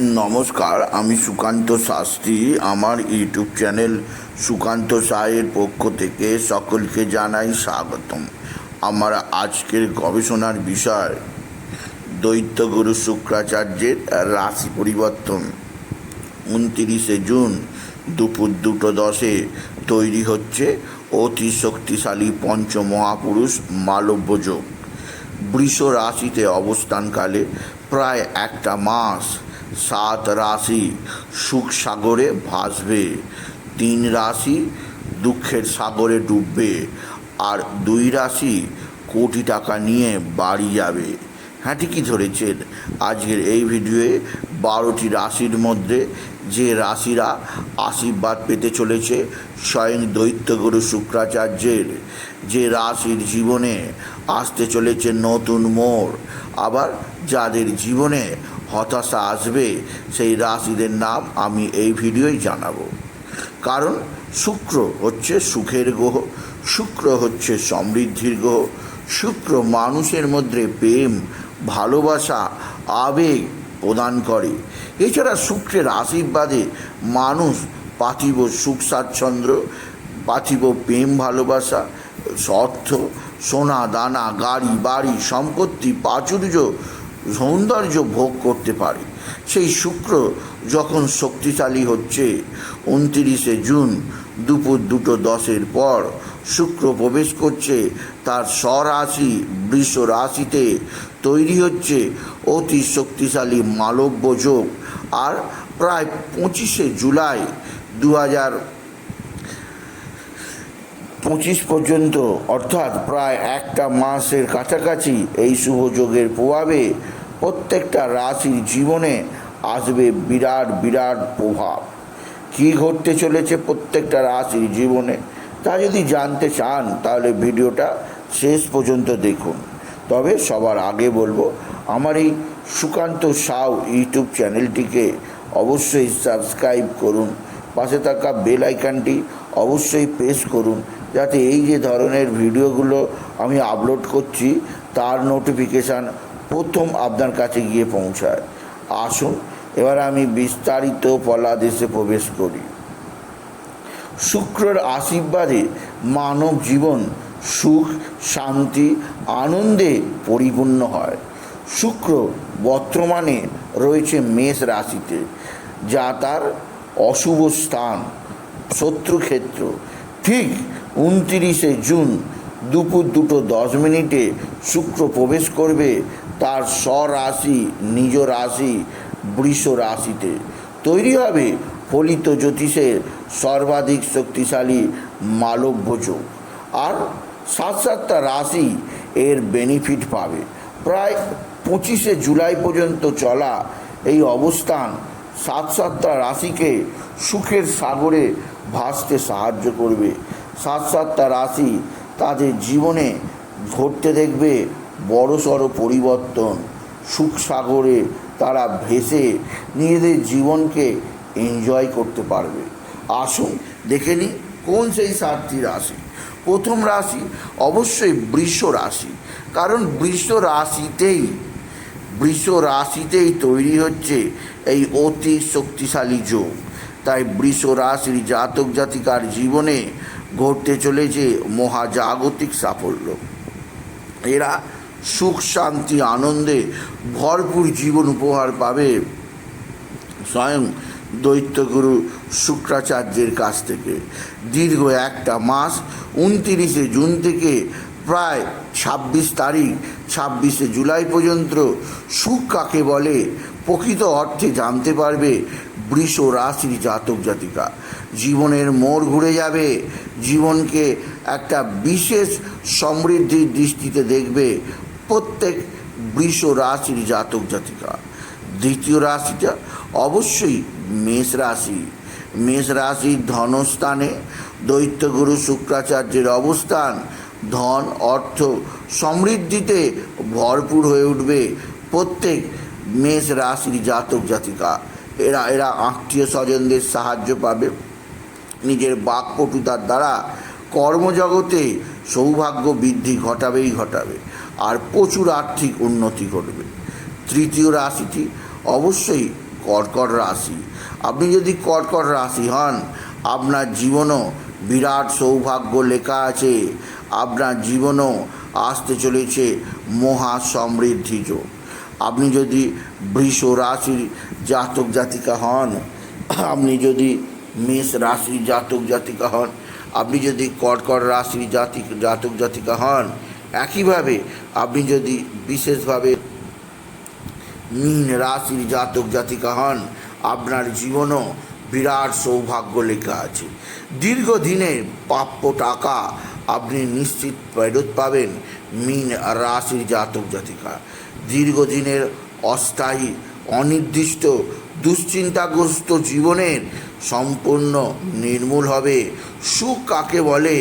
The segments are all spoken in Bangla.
নমস্কার, আমি সুকান্ত শাস্ত্রী। আমার ইউটিউব চ্যানেল সুকান্ত সাহের পক্ষ থেকে সকলকে জানাই স্বাগতম। আমার আজকের গবেষণার বিষয়, দৈত্যগুরু শুক্রাচার্যের রাশি পরিবর্তন। উনতিরিশে জুন, দুপুর দুটো দশে তৈরি হচ্ছে অতি শক্তিশালী পঞ্চমহাপুরুষ মালব্য যোগ। বৃষ রাশিতে অবস্থানকালে প্রায় একটা মাস সাত রাশি সুখ সাগরে ভাসবে। তিন রাশি দুঃখের সাগরে ডুববে। আর দুই রাশি কোটি টাকা নিয়ে বাড়ি যাবে। হ্যাঁ ঠিকই ধরেছেন। আজকের এই ভিডিওয়ে বারোটি রাশির মধ্যে যে রাশিরা আশীর্বাদ পেতে চলেছে স্বয়ং দৈত্যগুরু শুক্রাচার্যের, যে রাশির জীবনে আসতে চলেছে নতুন মোড়। আবার যাদের জীবনে হতাশা আসবে, সেই রাশিদের নাম আমি এই ভিডিওয় জানাব। কারণ শুক্র হচ্ছে সুখের গ্রহ, শুক্র হচ্ছে সমৃদ্ধির গ্রহ, শুক্র মানুষের মধ্যে প্রেম, ভালোবাসা, আবেগ প্রদান করে। এছাড়া শুক্রের আশীর্বাদে মানুষ পার্থিব সুখ স্বাচ্ছন্দ্য পার্থিব প্রেম ভালোবাসা, অর্থ, সোনা, দানা, গাড়ি, বাড়ি, সম্পত্তি, প্রাচুর্য সৌন্দর্য ভোগ করতে পারে। সেই শুক্র যখন শক্তিশালী হচ্ছে, উনতিরিশে জুন দুপুর দুটো দশের পর শুক্র প্রবেশ করছে, তার স্বরাশি বৃষ রাশিতে তৈরি হচ্ছে অতি শক্তিশালী মালব্য যোগ। আর প্রায় পঁচিশে জুলাই দু হাজার পঁচিশ পর্যন্ত, অর্থাৎ প্রায় একটা মাসের কাছাকাছি এই শুভযোগের প্রভাবে প্রত্যেকটা রাশির জীবনে আসবে বিরাট বিরাট প্রভাব। কী ঘটতে চলেছে প্রত্যেকটা রাশির জীবনে, তা যদি জানতে চান, তাহলে ভিডিওটা শেষ পর্যন্ত দেখুন। তবে সবার আগে বলব, আমার এই সুকান্ত সাউ ইউটিউব চ্যানেলটিকে অবশ্যই সাবস্ক্রাইব করুন। পাশে থাকা বেল আইকনটি অবশ্যই প্রেস করুন, যাতে এই যে ধরনের ভিডিওগুলো আমি আপলোড করছি, তার নোটিফিকেশান প্রথম আপনার কাছে গিয়ে পৌঁছায়। আসুন, এবার আমি বিস্তারিত পলাদেশে প্রবেশ করি। শুক্রর আশীর্বাদে মানব জীবন সুখ, শান্তি, আনন্দে পরিপূর্ণ হয়। শুক্র বর্তমানে রয়েছে মেষ রাশিতে, যা তার অশুভ স্থান, শত্রুক্ষেত্র। ঠিক উনতিরিশে জুন দুপুর দুটো দশ মিনিটে শুক্র প্রবেশ করবে তার স্বরাশি, নিজ রাশি, বৃষ রাশিতে। তৈরি হবে ফলিত জ্যোতিষের সর্বাধিক শক্তিশালী মালব্য যোগ। আর সাত সাতটা রাশি এর বেনিফিট পাবে। প্রায় পঁচিশে জুলাই পর্যন্ত চলা এই অবস্থান সাত সাতটা রাশিকে সুখের সাগরে ভাসতে সাহায্য করবে। সাত সাতটা রাশি তাদের জীবনে ঘটতে দেখবে বড়সড় পরিবর্তন। সুখ সাগরে তারা ভেসে নিজেদের জীবনকে এনজয় করতে পারবে। আসুন দেখে নিই কোন সেই সাতটি রাশি। প্রথম রাশি অবশ্যই বৃষ রাশি, কারণ বৃষ রাশিতেই বৃষ রাশিতেই তৈরি হচ্ছে এই অতি শক্তিশালী যোগ। তাই বৃষ রাশির জাতক জাতিকার জীবনে ঘটতে চলেছে মহাজাগতিক সাফল্য। এরা সুখ, শান্তি, আনন্দে ভরপুর জীবন উপহার পাবে স্বয়ং দৈত্যগুরু শুক্রাচার্যের কাছ থেকে। দীর্ঘ একটা মাস উনতিরিশে জুন থেকে প্রায় ছাব্বিশ তারিখ, ছাব্বিশে জুলাই পর্যন্ত সুখ কাকে বলে? প্রকৃত অর্থে জানতে পারবে বৃষ রাশির জাতক জাতিকা। জীবনের মোড় ঘুরে যাবে, জীবনকে একটা বিশেষ সমৃদ্ধির দৃষ্টিতে দেখবে প্রত্যেক বৃষ রাশির জাতক জাতিকা। দ্বিতীয় রাশিটা অবশ্যই মেষ রাশি। মেষ রাশির ধনস্থানে দৈত্যগুরু শুক্রাচার্যের অবস্থান, ধন অর্থ সমৃদ্ধিতে ভরপুর হয়ে উঠবে প্রত্যেক মেষ রাশির জাতক জাতিকা। এরা এরা আত্মীয় স্বজনদের সাহায্য পাবে। নিজের বাকপটুতার দ্বারা কর্মজগতে সৌভাগ্য বৃদ্ধি ঘটাবেই ঘটাবে আর প্রচুর আর্থিক উন্নতি ঘটবে। তৃতীয় রাশিটি অবশ্যই কর্কট রাশি। আপনি যদি কর্কট রাশি হন, আপনার জীবনও বিরাট সৌভাগ্য লেখা আছে। আপনার জীবনও আসতে চলেছে মহা সমৃদ্ধি যোগ আপনি যদি বৃষ রাশির জাতক জাতিকা হন, আপনি যদি মেষ রাশির জাতক জাতিকা হন, আপনি যদি কর্কট রাশির জাতি, জাতক জাতিকা হন, একইভাবে আপনি যদি বিশেষভাবে মীন রাশির জাতক জাতিকা হন, আপনার জীবনও বিরাট সৌভাগ্য লেখা আছে। দীর্ঘদিনে প্রাপ্য টাকা আপনি নিশ্চিত ফেরত পাবেন মীন রাশির জাতক জাতিকা। দীর্ঘদিনের অস্থায়ী, অনির্দিষ্ট, দুশ্চিন্তাগ্রস্ত জীবনের সম্পূর্ণ নির্মূল হবে। সুখ কাকে বলে?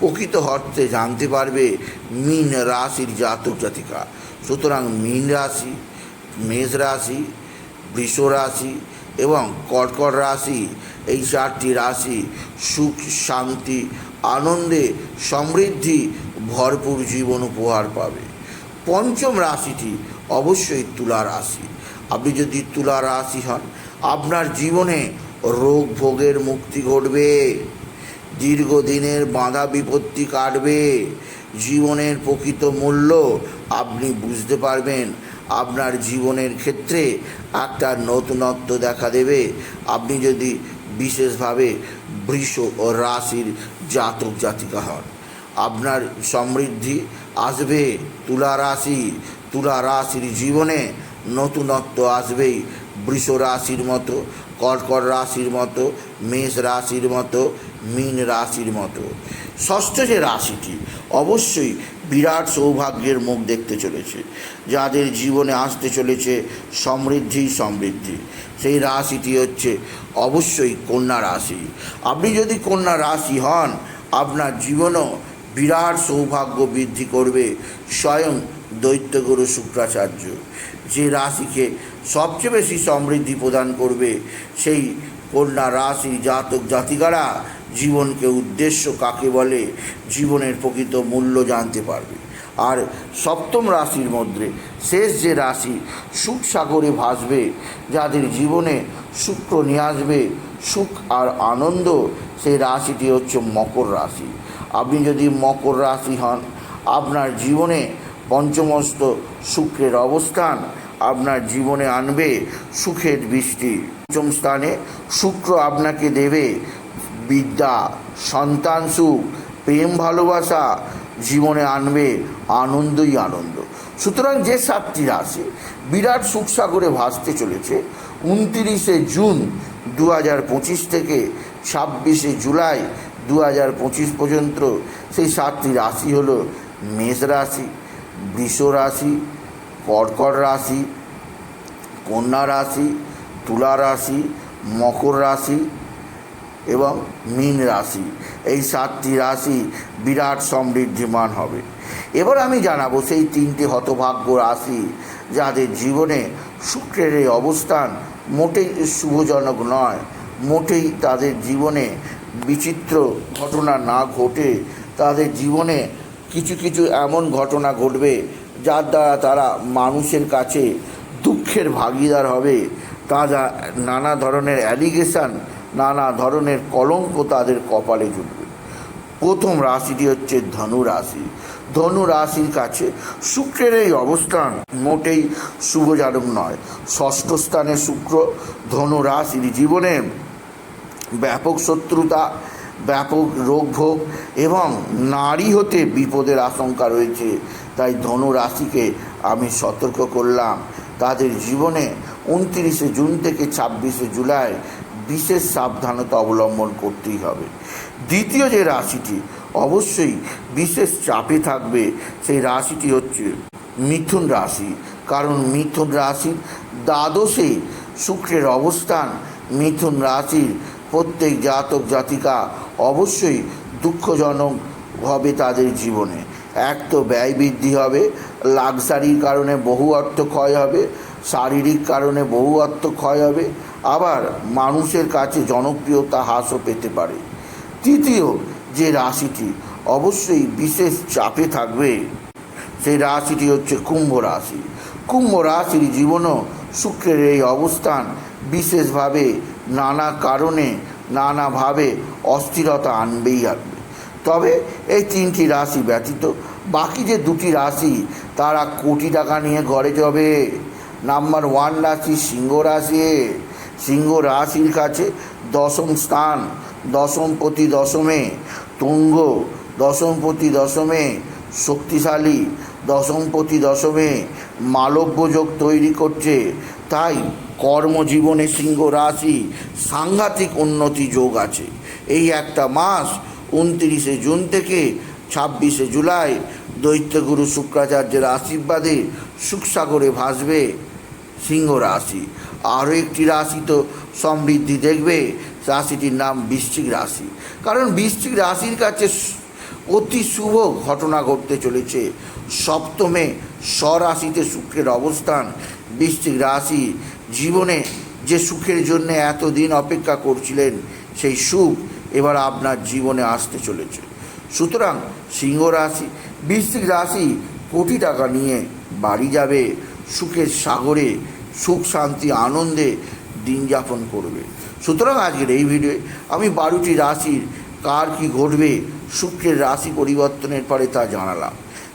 প্রকৃত অর্থে জানতে পারবে মীন রাশির জাতক জাতিকা। সুতরাং মীন রাশি, মেষ রাশি, বৃষ রাশি এবং কর্কট রাশি, এই চারটি রাশি সুখ, শান্তি, আনন্দে সমৃদ্ধি, ভরপুর জীবন উপহার পাবে। পঞ্চম রাশিটি অবশ্যই তুলা রাশি। আপনি যদি তুলা রাশি হন, আপনার জীবনে রোগ ভোগের মুক্তি ঘটবে, দীর্ঘদিনের বাধা বিপত্তি কাটবে, জীবনের প্রকৃত মূল্য আপনি বুঝতে পারবেন। আপনার জীবনের ক্ষেত্রে একটা নতুনত্ব দেখা দেবে। আপনি যদি বিশেষভাবে বৃষ ও রাশির জাতক জাতিকা হন, আপনার সমৃদ্ধি আসবে তুলা রাশি, তুলা রাশির জীবনে নতুনত্ব আসবেই। বৃষ রাশির মতো, কর্কট রাশির মতো, মেষ রাশির মতো, মীন রাশির মতো। ষষ্ঠ যে রাশিটি, অবশ্যই বিরাট সৌভাগ্যের মুখ দেখতে চলেছে। যাদের জীবনে আসতে চলেছে সমৃদ্ধি সমৃদ্ধি। সেই রাশিটি হচ্ছে অবশ্যই কন্যা রাশি। আপনি যদি কন্যা রাশি হন, আপনার জীবনও বিরাট সৌভাগ্য বৃদ্ধি করবে স্বয়ং দৈত্যগুরু শুক্রাচার্য। যে রাশিকে সবচেয়ে বেশি সমৃদ্ধি প্রদান করবে, সেই কন্যা রাশি জাতক জাতিকারা জীবনকে উদ্দেশ্য কাকে বলে, জীবনের প্রকৃত মূল্য জানতে পারবে। আর সপ্তম রাশির মধ্যে শেষ যে রাশি সুখ সাগরে ভাসবে, যাদের জীবনে শুক্র নিয়ে আসবে, সুখ আর আনন্দ, সেই রাশিটি হচ্ছে মকর রাশি। আপনি যদি মকর রাশি হন, আপনার জীবনে পঞ্চমস্ত শুক্রের অবস্থান, আপনার জীবনে আনবে সুখের বৃষ্টি। পঞ্চম স্থানে শুক্র আপনাকে দেবে বিদ্যা, সন্তান সুখ, প্রেম ভালোবাসা, জীবনে আনবে আনন্দই আনন্দ। সুতরাং যে সাতটি রাশি বিরাট সুখসাগরে ভাসতে চলেছে, উনতিরিশে জুন দু হাজার পঁচিশ থেকে ছাব্বিশে জুলাই দু হাজার পঁচিশ পর্যন্ত সেই সাতটি রাশি হলো মেষ রাশি, বৃষ রাশি, কর্কট রাশি, কন্যা রাশি, তুলা রাশি, মকর রাশি এবং মীন রাশি। এই সাতটি রাশি বিরাট সমৃদ্ধিমান হবে। এবার আমি জানাব সেই তিনটি হতভাগ্য রাশি যাদের জীবনে শুক্রের এই অবস্থান মোটেই শুভজনক নয়, মোটেই তাদের জীবনে বিচিত্র ঘটনা না ঘটে, তাদের জীবনে কিছু কিছু এমন ঘটনা ঘটবে যার দ্বারা তারা মানুষের কাছে দুঃখের ভাগিদার হবে। তারা নানা ধরনের অ্যালিগেশন নানা ধরনের কলঙ্ক তাদের কপালে জুটবে। প্রথম রাশিটি হচ্ছে ধনু রাশি। ধনু রাশির কাছে শুক্রের এই অবস্থান মোটেই শুভজানক নয়। ষষ্ঠ স্থানে শুক্র ধনু রাশির জীবনে ব্যাপক শত্রুতা, ব্যাপক রোগভোগ এবং নারী হতে বিপদের আশঙ্কা রয়েছে। তাই ধনু রাশিকে আমি সতর্ক করলাম। তাদের জীবনে উনত্রিশে জুন থেকে ছাব্বিশে জুলাই বিশেষ সাবধানতা অবলম্বন করতেই হবে। দ্বিতীয় যে রাশিটি, অবশ্যই বিশেষ চাপে থাকবে সেই রাশিটি হচ্ছে মিথুন রাশি। কারণ মিথুন রাশির দ্বাদশে শুক্রের অবস্থান মিথুন রাশির প্রত্যেক জাতক জাতিকা অবশ্যই দুঃখজনক হবে তাদের জীবনে। এক তো ব্যয় বৃদ্ধি হবে লাক্সারির কারণে বহু অর্থ ক্ষয় হবে, শারীরিক কারণে বহু অর্থ ক্ষয় হবে, আবার মানুষের কাছে জনপ্রিয়তা হ্রাসও পেতে পারে। তৃতীয় যে রাশিটি অবশ্যই বিশেষ চাপে থাকবে, সেই রাশিটি হচ্ছে কুম্ভ রাশি। কুম্ভ রাশির জীবনও শুক্রের এই অবস্থান বিশেষভাবে নানা কারণে নানাভাবে অস্থিরতা আনবেই আনবে। তবে এই তিনটি রাশি ব্যতীত বাকি যে দুটি রাশি, তারা কোটি টাকা নিয়ে ঘরে যাবে। নাম্বার ওয়ান রাশি সিংহ রাশি সিংহ রাশির কাছে দশম স্থান দশমপতি দশমে। তুঙ্গ দশমপতি দশমে। শক্তিশালী দশমপতি দশমে। মালব্য যোগ তৈরি করছে। তাই কর্মজীবনে সিংহ রাশি সাংঘাতিক উন্নতি যোগ আছে। এই একটা মাস উনত্রিশে জুন থেকে ছাব্বিশে জুলাই দৈত্যগুরু শুক্রাচার্যের আশীর্বাদে সুখসাগরে ভাসবে সিংহ রাশি। আরও একটি রাশি তো সমৃদ্ধি দেখবে, রাশিটির নাম বৃশ্চিক রাশি। কারণ বৃশ্চিক রাশির কাছে অতি শুভ ঘটনা ঘটতে চলেছে। সপ্তমে স্বরাশিতে শুক্রের অবস্থান বৃশ্চিক রাশি জীবনে যে সুখের জন্য এতদিন অপেক্ষা করছিলেন, সেই সুখ এবার আপনার জীবনে আসতে চলেছে। সুতরাং সিংহ রাশি, বৃশ্চিক রাশি কোটি টাকা নিয়ে বাড়ি যাবে, সুখের সাগরে, সুখ শান্তি আনন্দে দিন যাপন করবে। সুতরাং আজকের এই ভিডিওয়ে আমি বারোটি রাশির কার কি ঘটবে শুক্রের রাশি পরিবর্তনের পরে তা জানালাম।